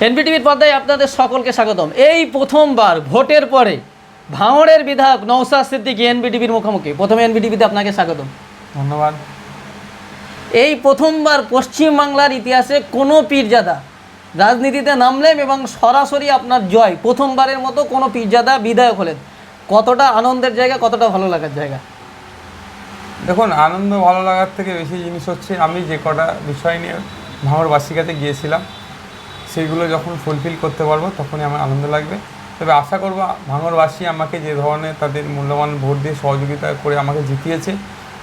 এনপিটিভির পর্দায় আপনাদের সকলকে স্বাগতম। এই প্রথমবার ভোটের পরে ভাঙড়ের বিধায়ক নৌসাদ সিদ্দিকি এনবিটিভির মুখোমুখি। প্রথমে এনবিটিভিতে আপনাকে স্বাগতম। ধন্যবাদ। এই প্রথমবার পশ্চিমবাংলার ইতিহাসে কোনো পীরজাদা রাজনীতিতে নামলেন এবং সরাসরি আপনার জয় প্রথমবারের মতো কোনো পীরজাদা বিধায়ক হলেন। কতটা আনন্দের জায়গা কতটা ভালো লাগার জায়গা? দেখুন আনন্দ ভালো লাগার থেকে বেশি জিনিস হচ্ছে আমি যে কটা বিষয় নিয়ে ভাঙরবাসিকাতে গিয়েছিলাম সেগুলো যখন ফুলফিল করতে পারব, তখনই আমার আনন্দ লাগবে। তবে আশা করব ভাঙরবাসী আমাকে যে ধরনের তাদের মূল্যবান ভোট দিয়ে সহযোগিতা করে আমাকে জিতিয়েছে,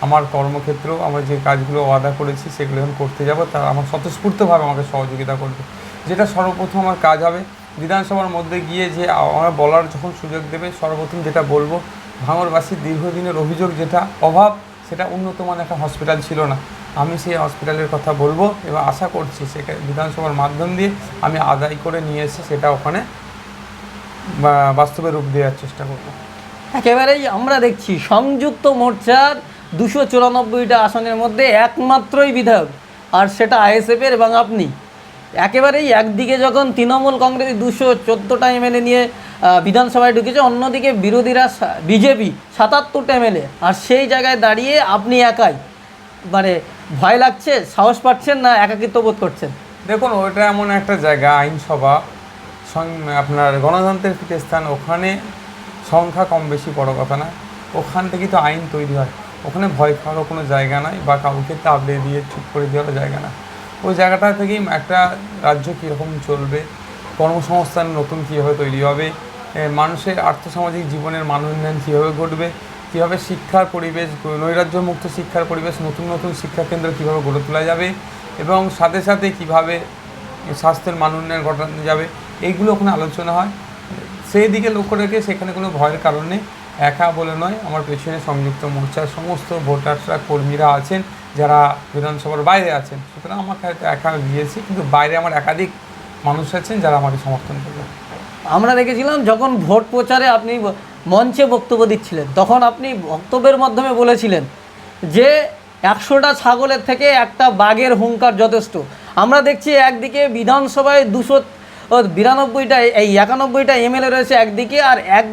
আমার কর্মক্ষেত্রেও আমরা যে কাজগুলো ওয়াদা করেছি, সেগুলো যখন করতে যাব। তারা আমার স্বতঃস্ফূর্তভাবে আমাকে সহযোগিতা করবে। যেটা সর্বপ্রথম আমার কাজ হবে। বিধানসভার মধ্যে গিয়ে যে আমার বলার যখন সুযোগ দেবে, সর্বপ্রথম যেটা বলব ভাঙরবাসীর দীর্ঘদিনের অভিযোগ যেটা, অভাব, সেটা উন্নত মানের একটা হসপিটাল ছিল না। আমি সেই হসপিটালের কথা বলব এবং আশা করছি সেটা বিধানসভার মাধ্যম দিয়ে আমি আদায় করে নিয়ে এসে সেটা ওখানে বাস্তবে রূপ দেওয়ার চেষ্টা করব। একেবারেই আমরা দেখছি সংযুক্ত মোর্চার দুশো চুরানব্বইটা আসনের মধ্যে একমাত্রই বিধায়ক, আর সেটা আইএসএফের এবং আপনি। একেবারেই একদিকে যখন তৃণমূল কংগ্রেস দুশো চোদ্দোটা এমএলএ নিয়ে বিধানসভায় ঢুকেছে, অন্যদিকে বিরোধীরা বিজেপি, সাতাত্তরটা এমএলএ, আর সেই জায়গায় দাঁড়িয়ে আপনি একাই। মানে ভয় লাগছে, সাহস পাচ্ছেন না, একাকিত্ব বোধ করছেন? দেখুন, ওইটা এমন একটা জায়গা, আইনসভা আপনার গণতন্ত্রের পীঠস্থান ওখানে সংখ্যা কম বেশি, বড় কথা না। ওখান থেকেই তো আইন তৈরি হয়। ওখানে ভয় খাওয়ারও কোনো জায়গা নাই, বা কাউকে তাবড়ে দিয়ে চুপ করে দেওয়ার জায়গা না। ওই জায়গাটা থেকেই একটা রাজ্য কীরকম চলবে, কর্মসংস্থান নতুন কীভাবে তৈরি হবে মানুষের আর্থসামাজিক জীবনের মান উন্নয়ন কীভাবে ঘটবে কীভাবে শিক্ষার পরিবেশ, নৈরাজ্যমুক্ত শিক্ষার পরিবেশ, নতুন নতুন শিক্ষাকেন্দ্র কীভাবে গড়ে তোলা যাবে এবং সাথে সাথে কীভাবে স্বাস্থ্যের মান উন্নয়ন ঘটানো যাবে, এইগুলো ওখানে আলোচনা হয়। সেই দিকে লক্ষ্য রেখে সেখানে কোনো ভয়ের কারণে একা বলে নয়, আমার পেছনে সংযুক্ত মোর্চার সমস্ত ভোটাররা, কর্মীরা আছেন, যারা বিধানসভার বাইরে আছেন। সুতরাং আমাকে হয়তো একা গিয়েছি, কিন্তু বাইরে আমার একাধিক মানুষ আছেন যারা আমাকে সমর্থন করবে আমরা দেখেছিলাম যখন ভোট প্রচারে আপনি মঞ্চে বক্তব্য দিচ্ছিলেন। তখন আপনি বক্তব্যের মাধ্যমে বলেছিলেন যে, একশোটা ছাগলের থেকে একটা বাঘের হুঙ্কার যথেষ্ট। আমরা দেখছি একদিকে বিধানসভায় দুশো বিরানব্বইটা, এই একানব্বইটা এমএলএ রয়েছে একদিকে আর এক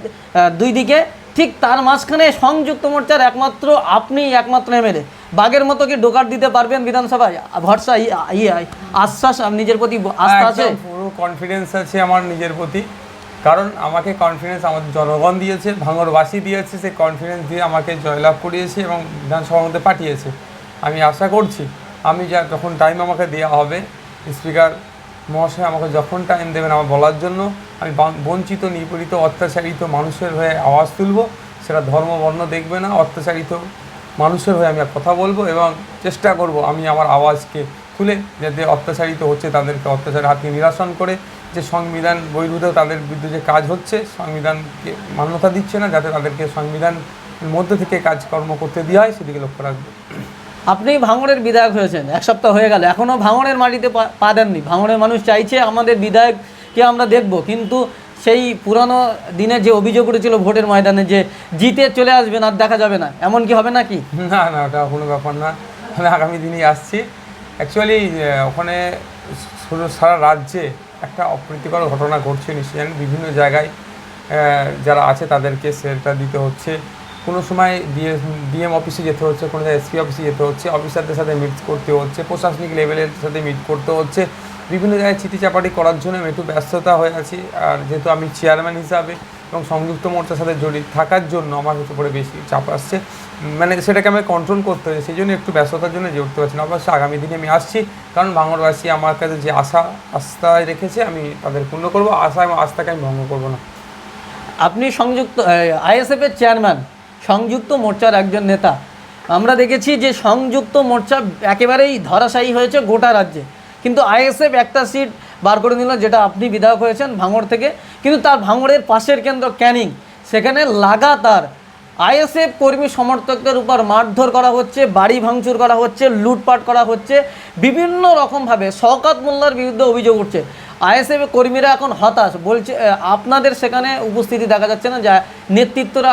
দুই দিকে। ঠিক তার মাঝখানে সংযুক্ত মোর্চার একমাত্র আপনি একমাত্র এমএলএ বাঘের মতো কি ডোকার দিতে পারবেন বিধানসভায়? ভরসা আশ্বাস নিজের প্রতি আস্থা আছে? পুরো কনফিডেন্স আছে আমার নিজের প্রতি। কারণ আমাকে কনফিডেন্স আমাদের জনগণ দিয়েছে, ভাঙরবাসী দিয়েছে, সেই কনফিডেন্স দিয়ে আমাকে জয়লাভ করিয়েছে এবং বিধানসভার মধ্যে পাঠিয়েছে। আমি আশা করছি, আমি যা, যখন টাইম আমাকে দেওয়া হবে স্পিকার মহাশয় আমাকে যখন টাইম দেবেন আমার বলার জন্য, আমি বঞ্চিত, নিপীড়িত, অত্যাচারিত মানুষের হয়ে আওয়াজ তুলব, সেটা ধর্ম, বর্ণ দেখবে না, অত্যাচারিত মানুষের হয়ে আমি কথা বলব এবং চেষ্টা করব আমি আমার আওয়াজকে তুলে, যাতে অত্যাচারিত হচ্ছে তাদেরকে অত্যাচারের হাত থেকে নিরাসন করে যে সংবিধান বৈরুদ্ধ তাদের বিরুদ্ধে যে কাজ হচ্ছে সংবিধানকে মান্যতা দিচ্ছে না যাতে তাদেরকে সংবিধান মধ্যে থেকে কাজকর্ম করতে দেওয়া হয় সেদিকে লক্ষ্য রাখবে। আপনি ভাঙড়ের বিধায়ক হয়েছেন এক সপ্তাহ হয়ে গেল এখনও ভাঙড়ের মাটিতে পা- পা দেননি। ভাঙড়ের মানুষ চাইছে আমাদের বিধায়ককে আমরা দেখব কিন্তু সেই পুরানো দিনের যে অভিযোগ উঠেছিল ভোটের ময়দানে যে জিতে চলে আসবেন আর দেখা যাবে না এমন কি হবে নাকি? না না ওটা কোনো ব্যাপার না। আমি আগামী দিনেই আসছি। অ্যাকচুয়ালি ওখানে সারা রাজ্যে একটা অপ্রীতিকর ঘটনা ঘটছে নিশ্চয়। বিভিন্ন জায়গায় যারা আছে তাদেরকে সেটা দিতে হচ্ছে। কোনো সময় ডিএ ডিএম অফিসে যেতে হচ্ছে, কোনো জায়গায় এসপি অফিসে যেতে হচ্ছে। অফিসারদের সাথে মিট করতে হচ্ছে। প্রশাসনিক লেভেলের সাথে মিট করতে হচ্ছে। বিভিন্ন জায়গায় চিঠি চাপাটি করার জন্য আমি একটু ব্যস্ততা হয়ে আছি। আর যেহেতু আমি চেয়ারম্যান হিসাবে এবং সংযুক্ত মোর্চার সাথে জড়িত থাকার জন্য আমার উপরে বেশি চাপ আসছে। মানে সেটাকে আমি কন্ট্রোল করতে হয়েছে, সেই জন্য একটু ব্যস্ততার জন্য যে উঠতে পারছি না। অবশ্যই আগামী দিনে আমি আসছি, কারণ বাংলাবাসী আমার কাছে যে আশা, আস্থায় রেখেছে, আমি তাদের পূর্ণ করব। আশা এবং আস্থাকে আমি ভঙ্গ করব না। আপনি সংযুক্ত আইএসএফের চেয়ারম্যান সংযুক্ত মোর্চার একজন নেতা। আমরা দেখেছি যে সংযুক্ত মোর্চা একেবারেই ধরাশায়ী হয়েছে গোটা রাজ্যে। কিন্তু আইএসএফ একটা সিট বার করে নিল, যেটা আপনি বিধায়ক হয়েছেন ভাঙড় থেকে। কিন্তু তার ভাঙড়ের পাশের কেন্দ্র ক্যানিং, সেখানে লাগাতার আইএসএফ কর্মী সমর্থকদের উপর মারধর করা হচ্ছে, বাড়ি ভাঙচুর করা হচ্ছে, লুটপাট করা হচ্ছে, বিভিন্ন রকমভাবে শওকাত মোল্লার বিরুদ্ধে অভিযোগ উঠছে। আইএসএফ কর্মীরা এখন হতাশ, বলছে আপনাদের সেখানে উপস্থিতি দেখা যাচ্ছে না, যা নেতৃত্বরা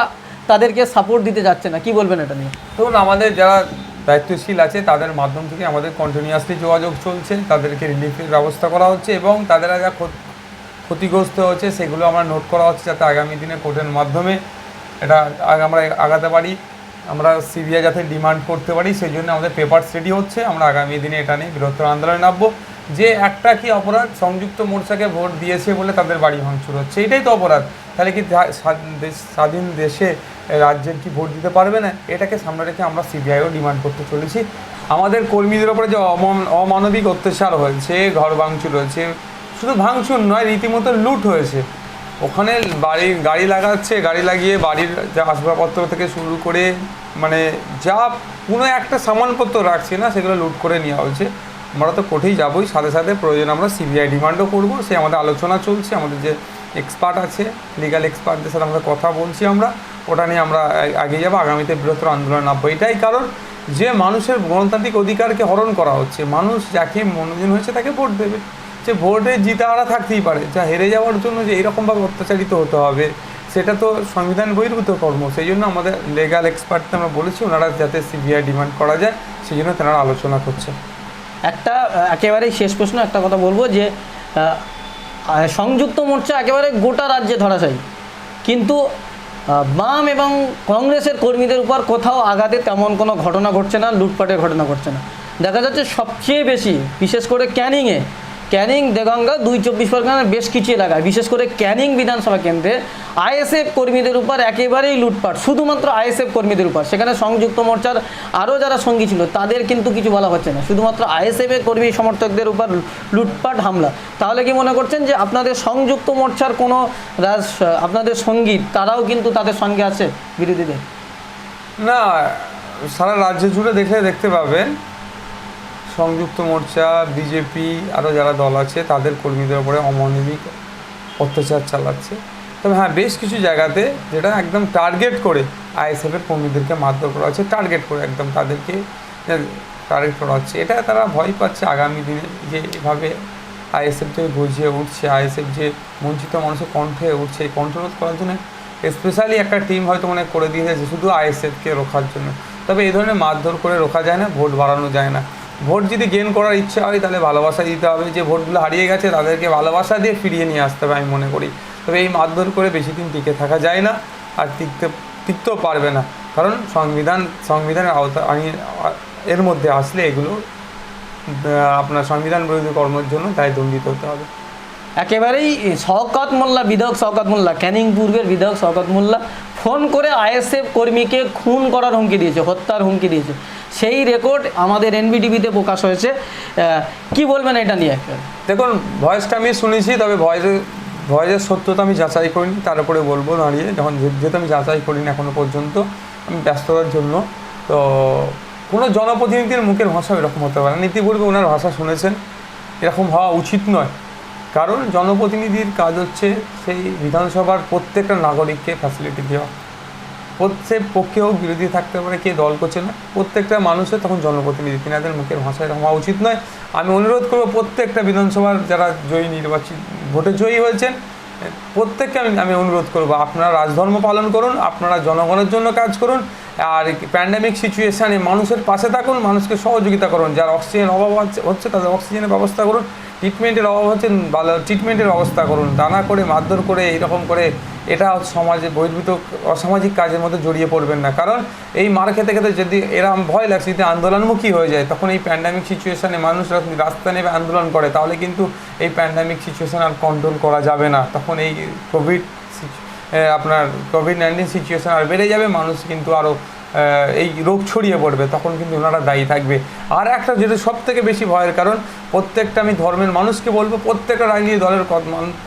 তাদেরকে সাপোর্ট দিতে যাচ্ছে না। কি বলবেন এটা নিয়ে? ধরুন আমাদের যারা দায়িত্বশীল আছে, তাদের মাধ্যম থেকে আমাদের কন্টিনিউয়াসলি যোগাযোগ চলছে, তাদেরকে রিলিফের ব্যবস্থা করা হচ্ছে এবং তাদের যা ক্ষতিগ্রস্ত হচ্ছে, সেগুলো আমরা নোট করা হচ্ছে যাতে আগামী দিনে কোর্টের মাধ্যমে এটা আমরা আগাতে পারি, আমরা সিবিআই যাতে ডিমান্ড করতে পারি সেই জন্য আমাদের পেপার রেডি হচ্ছে, আমরা আগামী দিনে এটা নিয়ে বৃহত্তর আন্দোলনে নামবো। যে একটা কি অপরাধ সংযুক্ত মোর্চাকে ভোট দিয়েছে বলে তাদের বাড়ি ভাঙচুর হচ্ছে? এটাই তো অপরাধ। তাহলে কি স্বাধীন দেশ- রাজ্যের কি ভোট দিতে পারবে না? এটাকে সামনে রেখে আমরা সিবিআইও ডিমান্ড করতে চলেছি। আমাদের কর্মীদের ওপরে যে অমান- অমানবিক অত্যাচার হয়েছে, ঘর ভাঙচুর হয়েছে, শুধু ভাঙচুর নয়, রীতিমতো লুট হয়েছে। ওখানে বাড়ি গাড়ি লাগাচ্ছে, গাড়ি লাগিয়ে বাড়ির যা আসবাবপত্র থেকে শুরু করে মানে যা কোনো একটা সামানপত্র রাখছে না, সেগুলো লুট করে নেওয়া হয়েছে। আমরা তো কোর্টেই যাবোই। সাথে সাথে প্রয়োজন আমরা সিবিআই ডিমান্ডও করব। সে আমাদের আলোচনা চলছে, আমাদের যে এক্সপার্ট আছে লিগাল এক্সপার্টদের সাথে আমরা কথা বলছি আমরা। ওটা নিয়ে আমরা আগে যাব। আগামীতে বৃহত্তর আন্দোলন নামবো। এটাই কারণ যে মানুষের গণতান্ত্রিক অধিকারকে হরণ করা হচ্ছে, মানুষ যাকে মনোনীত হয়েছে তাকে ভোট দেবে। যে ভোটে জিতে হারা থাকতেই পারে, যা হেরে যাওয়ার জন্য যে এইরকমভাবে অত্যাচারিত হতে হবে, সেটা তো সংবিধান বহির্ভূত কর্ম। সেই জন্য আমাদের লিগাল এক্সপার্টকে আমরা বলেছি, ওনারা যাতে সিবিআই ডিমান্ড করা যায়, সেই জন্য তেনারা আলোচনা করছে একটা একেবারেই শেষ প্রশ্ন, একটা কথা বলব যে সংযুক্ত মোর্চা একেবারে গোটা রাজ্যে ধরাশায়ী। কিন্তু বাম এবং কংগ্রেসের কর্মীদের উপর কোথাও আঘাতে তেমন কোনো ঘটনা ঘটছে না, লুটপাটের ঘটনা ঘটছে না। দেখা যাচ্ছে সবচেয়ে বেশি, বিশেষ করে ক্যানিংয়ে ক্যানিং, দেগঙ্গা, দুই চব্বিশ পরগনার বেশ কিছু এলাকায়। বিশেষ করে ক্যানিং বিধানসভা কেন্দ্রে আইএসএফ কর্মীদের উপর একেবারেই লুটপাট। শুধুমাত্র আইএসএফ কর্মীদের উপর। সেখানে সংযুক্ত মোর্চার আরও যারা সঙ্গী ছিল, তাদের কিন্তু কিছু বলা হচ্ছে না। শুধুমাত্র আইএসএফের কর্মী সমর্থকদের উপর লুটপাট হামলা। তাহলে কি মনে করছেন যে আপনাদের সংযুক্ত মোর্চার কোনো আপনাদের সঙ্গী, তারাও কিন্তু তাদের সঙ্গে আছে বিরোধীদের? না, সারা রাজ্য জুড়ে দেখলে দেখতে পাবেন। সংযুক্ত মোর্চা, বিজেপি আরও যারা দল আছে, তাদের কর্মীদের উপরে অমানবিক অত্যাচার চালাচ্ছে। তবে হ্যাঁ বেশ কিছু জায়গাতে যেটা একদম টার্গেট করে আইএসএফের কর্মীদেরকে মারধর করা হচ্ছে টার্গেট করে একদম তাদেরকে টার্গেট করা হচ্ছে। এটা তারা ভয় পাচ্ছে আগামী দিনে যে এভাবে আইএসএফ যে গজিয়ে উঠছে, আইএসএফ যে বঞ্চিত মানুষের কণ্ঠে উঠছে, এই কণ্ঠরোধ করার জন্য স্পেশালি একটা টিম হয়তো মনে করে দিয়েছে শুধু আইএসএফকে রোখার জন্য। তবে এই ধরনের মারধর করে রোখা যায় না, ভোট বাড়ানো যায় না। ভোট যদি গেন করার ইচ্ছা হয়, তাহলে ভালোবাসা দিতে হবে। যে ভোটগুলো হারিয়ে গেছে, তাদেরকে ভালোবাসা দিয়ে ফিরিয়ে নিয়ে আসতে হবে, আমি মনে করি। তবে এই মারধর করে বেশি দিন টিকে থাকা যায় না আর টিকতে, টিকতেও পারবে না। কারণ সংবিধান, সংবিধানের আওতা আইন- এর মধ্যে আসলে এগুলো আপনার সংবিধান বিরোধী কর্মের জন্য তাই দণ্ডিত হতে হবে। একেবারেই শওকত মোল্লা, বিধায়ক শওকত মোল্লা, ক্যানিং পূর্বের বিধায়ক শওকত মোল্লা, ফোন করে আইএসএফ কর্মীকে খুন করার হুমকি দিয়েছে, হত্যার হুমকি দিয়েছে। সেই রেকর্ড আমাদের এনবিটিভিতে প্রকাশ হয়েছে। কি বলবেন এটা নিয়ে? দেখুন ভয়েসটা আমি শুনেছি, তবে ভয়েসের ভয়েসের সত্যতা আমি যাচাই করিনি, তার উপরে বলব দাঁড়িয়ে। যখন যেহেতু আমি যাচাই করিনি এখনও পর্যন্ত, আমি ব্যস্ততার জন্য। তো, কোনো জনপ্রতিনিধির মুখের ভাষা এরকম হতে পারে না। ইতিপূর্বে ওনার ভাষা শুনেছেন, এরকম হওয়া উচিত নয়। কারণ জনপ্রতিনিধির কাজ হচ্ছে সেই বিধানসভার প্রত্যেকটা নাগরিককে ফ্যাসিলিটি দেওয়া। প্রত্যেক পক্ষে হোক বিরোধী থাকতে পারে, কে দল করছে না, প্রত্যেকটা মানুষের তখন জনপ্রতিনিধি। তিনাদের মুখের ভাষায় হওয়া উচিত নয়। আমি অনুরোধ করব, প্রত্যেকটা বিধানসভার যারা জয়ী নির্বাচিত ভোটে জয়ী হয়েছেন, প্রত্যেককে আমি আমি অনুরোধ করব, আপনারা রাজধর্ম পালন করুন, আপনারা জনগণের জন্য কাজ করুন, আর প্যান্ডামিক সিচুয়েশানে মানুষের পাশে থাকুন, মানুষকে সহযোগিতা করুন, যার অক্সিজেন অভাব হচ্ছে তাদের অক্সিজেনের ব্যবস্থা করুন ট্রিটমেন্টের অভাব হচ্ছে, ভালো ট্রিটমেন্টের ব্যবস্থা করুন। দানা করে, মারধর করে এরকম করে এটা সমাজে বহির্ভূত, অসামাজিক কাজের মধ্যে জড়িয়ে পড়বেন না। কারণ এই মার খেতে খেতে যদি এরকম ভয় লাগছে যদি আন্দোলনমুখী হয়ে যায়, তখন এই প্যান্ডামিক সিচুয়েশানে মানুষ রাস্তা নেবে আন্দোলন করে, তাহলে কিন্তু এই প্যান্ডামিক সিচুয়েশান আর কন্ট্রোল করা যাবে না। তখন এই কোভিড আপনার কোভিড নাইন্টিন সিচুয়েশান আর বেড়ে যাবে, মানুষ কিন্তু আরও এই রোগ ছড়িয়ে পড়বে, তখন কিন্তু ওনারা দায়ী থাকবে। আর একটা যেটা সব থেকে বেশি ভয়ের কারণ, প্রত্যেকটা আমি ধর্মের মানুষকে বলব, প্রত্যেকটা রাজনীতি দলের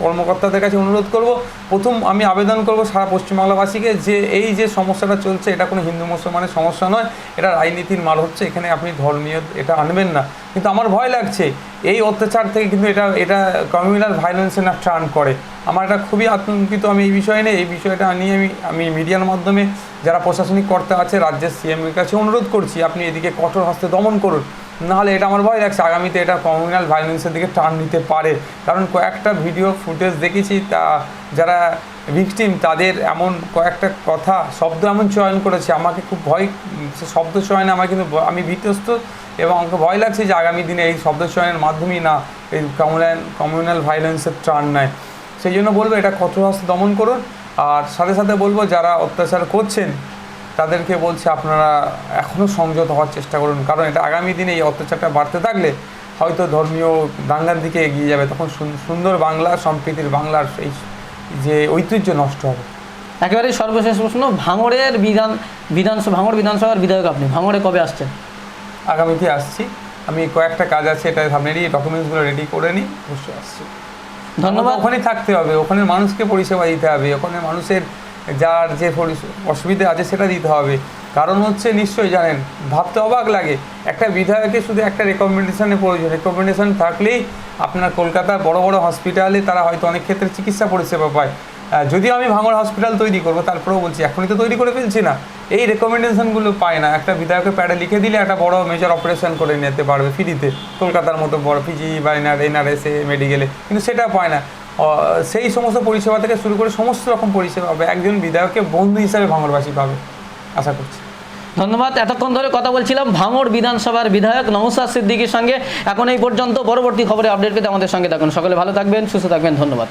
কর্মকর্তাদের কাছে অনুরোধ করব, প্রথম আমি আবেদন করব সারা পশ্চিমবাংলাবাসীকে যে এই যে সমস্যাটা চলছে, এটা কোনো হিন্দু মুসলমানের সমস্যা নয়, এটা রাজনীতির মাল হচ্ছে, এখানে আপনি ধর্মীয় এটা আনবেন না। কিন্তু আমার ভয় লাগছে, এই অত্যাচার থেকে কিন্তু এটা এটা কমিউনাল ভায়োলেন্সে না টার্ন করে। আমার এটা খুবই আতঙ্কিত আমি এই বিষয়ে নিয়ে, এই বিষয়টা নিয়ে আমি আমি মিডিয়ার মাধ্যমে যারা প্রশাসনিক কর্তা আছে, রাজ্যের সিএমের কাছে অনুরোধ করছি, আপনি এদিকে কঠোর হস্তে দমন করুন। নাহলে এটা আমার ভয় লাগছে। আগামীতে এটা কমিউনাল ভায়োলেন্সের দিকে টার্ন নিতে পারে। কারণ কয়েকটা ভিডিও ফুটেজ দেখেছি, তা যারা ভিকটিম তাদের এমন কয়েকটা কথা, শব্দ এমন চয়ন করেছে। আমাকে খুব ভয় শব্দ চয়নে আমার কিন্তু আমি ভীতস্ত এবং আমাকে ভয় লাগছে যে আগামী দিনে এই শব্দ চয়নের মাধ্যমেই না, এই কমিউনাল কমিউনাল ভাইলেন্সের ত্রাণ নেয়। সেই জন্য বলব, এটা কঠোর হস্তে দমন করুন। আর সাথে সাথে বলব, যারা অত্যাচার করছেন তাদেরকে বলছে আপনারা এখনও সংযত হওয়ার চেষ্টা করুন। কারণ এটা আগামী দিনে এই অত্যাচারটা বাড়তে থাকলে হয়তো ধর্মীয় দাঙ্গার দিকে এগিয়ে যাবে। তখন সুন- সুন্দর বাংলা সম্প্রীতির বাংলার এই যে ঐতিহ্য নষ্ট হবে। একেবারে সর্বশেষ প্রশ্ন ভাঙড়ের বিধান বিধানসভা ভাঙড় বিধানসভার বিধায়ক আপনি ভাঙড়ে কবে আসছেন? আগামীতে আসছি। আমি কয়েকটা কাজ আছে এটা সামনে নিয়ে ডকুমেন্টসগুলো রেডি করে নিই অবশ্যই আসছি। ধন্যবাদ। ওখানে থাকতে হবে ওখানে মানুষকে পরিষেবা দিতে হবে ওখানে মানুষের যার যে অসুবিধা আছে সেটা দিতে হবে। কারণ হচ্ছে নিশ্চয়ই জানেন, ভাবতে অবাক লাগে। একটা বিধায়কের শুধু একটা রেকমেন্ডেশনের প্রয়োজন। রেকমেন্ডেশন থাকলেই আপনার কলকাতার বড় বড় হসপিটালে তারা হয়তো অনেক ক্ষেত্রে চিকিৎসা পরিষেবা পায়। যদিও আমি ভাঙড় হসপিটাল তৈরি করব, তারপরেও বলছি, এখনই তো তৈরি করে ফেলছি না। এই রেকমেন্ডেশনগুলো পায় না। একটা বিধায়কের প্যাডে লিখে দিলে একটা বড় মেজর অপারেশন করে নিতে পারবে ফ্রিতে কলকাতার মতো বড় পিজি বা এনআর এনআরএসে মেডিকেলে কিন্তু সেটা পায় না। সেই সমস্ত পরিষেবা থেকে শুরু করে সমস্ত রকম পরিষেবা পাবে। একজন বিধায়ককে বন্ধু হিসাবে ভাঙড়বাসী পাবে, আশা করছি। ধন্যবাদ, এতক্ষণ ধরে কথা বলছিলাম ভাঙড় বিধানসভার বিধায়ক নৌসাদ সিদ্দিকির সঙ্গে। এখন এই পর্যন্ত পরবর্তী খবরে আপডেট পেতে আমাদের সঙ্গে থাকুন। সকলে ভালো থাকবেন, সুস্থ থাকবেন, ধন্যবাদ।